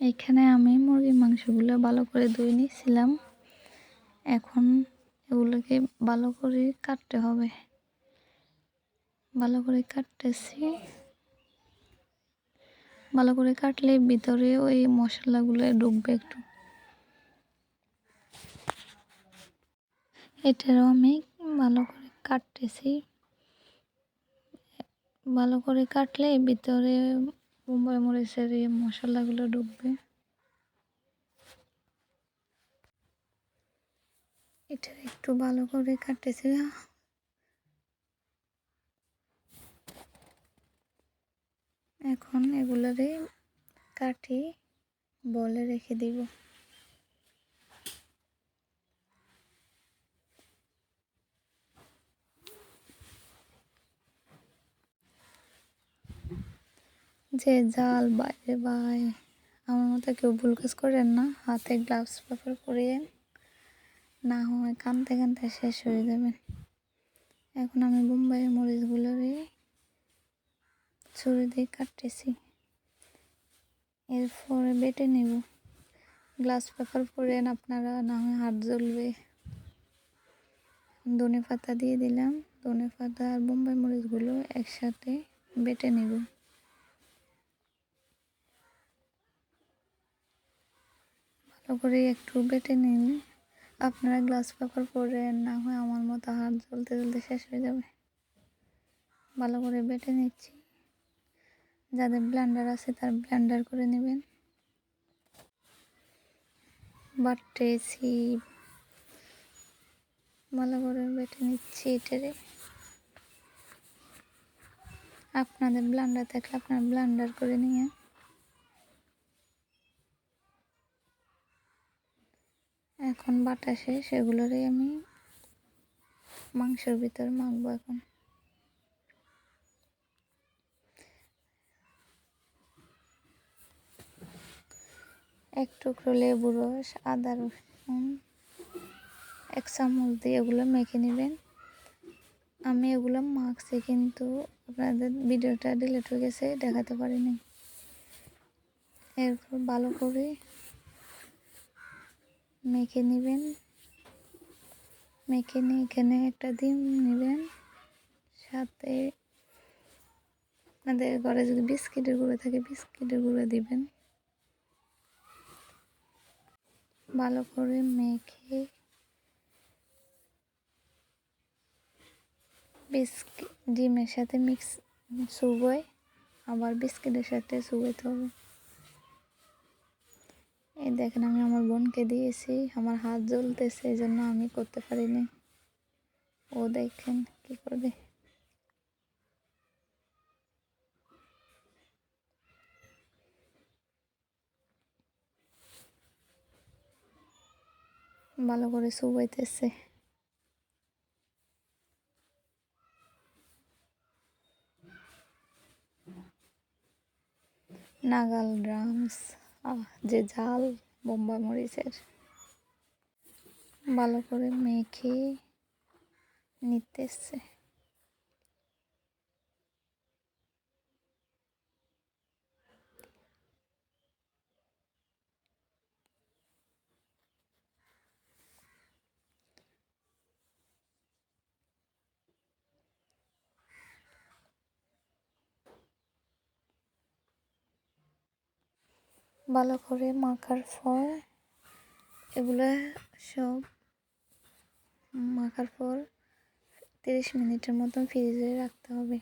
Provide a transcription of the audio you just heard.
এখানে আমি মুরগির মাংসগুলো ভালো করে ধুয়ে নিয়েছিলাম। এখন এগুলোকে ভালো করে কাটতে হবে। ভালো করে কাটতেছি। ভালো করে কাটলে ভিতরে ওই মশলাগুলো ঢুকবে একটু। এটারও আমি ভালো করে কাটতেছি। ভালো করে কাটলে ভিতরে মুম্বাই মরিচের এই মশলাগুলো ঢুকবে এটা একটু ভালো করে কাটতেছি এখন এগুলোরে কাটি বলে রেখে দিব। যে জাল, বাইরে বাই। আমার মতো কেউ ভুল কাজ করেন না। হাতে গ্লাভস পেপার পরিয়ে না হয় কানতে কানতে শেষ হয়ে যাবেন এখন আমি বোম্বাইয়ের মরিচগুলোরে ছুরি দিয়ে কাটতেছি। এরপরে বেটে নেব। গ্লাস পেপার পরেন আপনারা, না হয় হাত জ্বলবে। ধনে পাতা দিয়ে দিলাম। ধনে পাতা আর বোম্বাই মরিচগুলো একসাথে বেটে নেব। করে একটু বেটে নিন। আপনারা গ্লাস পেপার পরে না হয় আমার মতো হাত জ্বলতে জ্বলতে শেষ হয়ে যাবে। ভালো করে বেটে নিচ্ছি। যাদের ব্লেন্ডার আছে তার ব্লেন্ডার করে নেবেন। বাটতেছি ভালো করে বেটে নিচ্ছি এটারে। আপনাদের ব্লেন্ডার থাকলে আপনার ব্লেন্ডার করে নিয়ে এখন বাটা শেষ, এগুলোরই আমি মাংসের ভিতর মাখবো এখন। এক টুকরো লেবু রস, আদা রসুন, এক চামচ দিয়ে এগুলো মেখে নেবেন। আমি এগুলো মাখছি কিন্তু আপনাদের ভিডিওটা ডিলিট হয়ে গেছে, দেখাতে পারিনি। এরপর ভালো করে মেখে নেবেন। মেখে নিয়ে এখানে একটা ডিম নেবেন। সাথে আপনাদের ঘরে যদি বিস্কিটের গুঁড়ো থাকে, বিস্কিটের গুঁড়ো দিবেন। ভালো করে মেখে বিস্কিট ডিমের সাথে মিক্স চুবোয় আবার বিস্কিটের সাথে চুবোইতে হবে এই দেখেন আমি আমার বোনকে দিয়েছি, আমার হাত জ্বলতেছে, এই জন্য আমি করতে পারিনি। ও দেখেন কি করবে ভালো করে চুবাইতেছে নাগাল ড্রামস। যে জাল বোম্বা মরিচের। ভালো করে মেখে নিতেছে ভালো করে মাখার পর এগুলো সব মাখার পর তিরিশ মিনিটের মতন ফ্রিজে রাখতে হবে।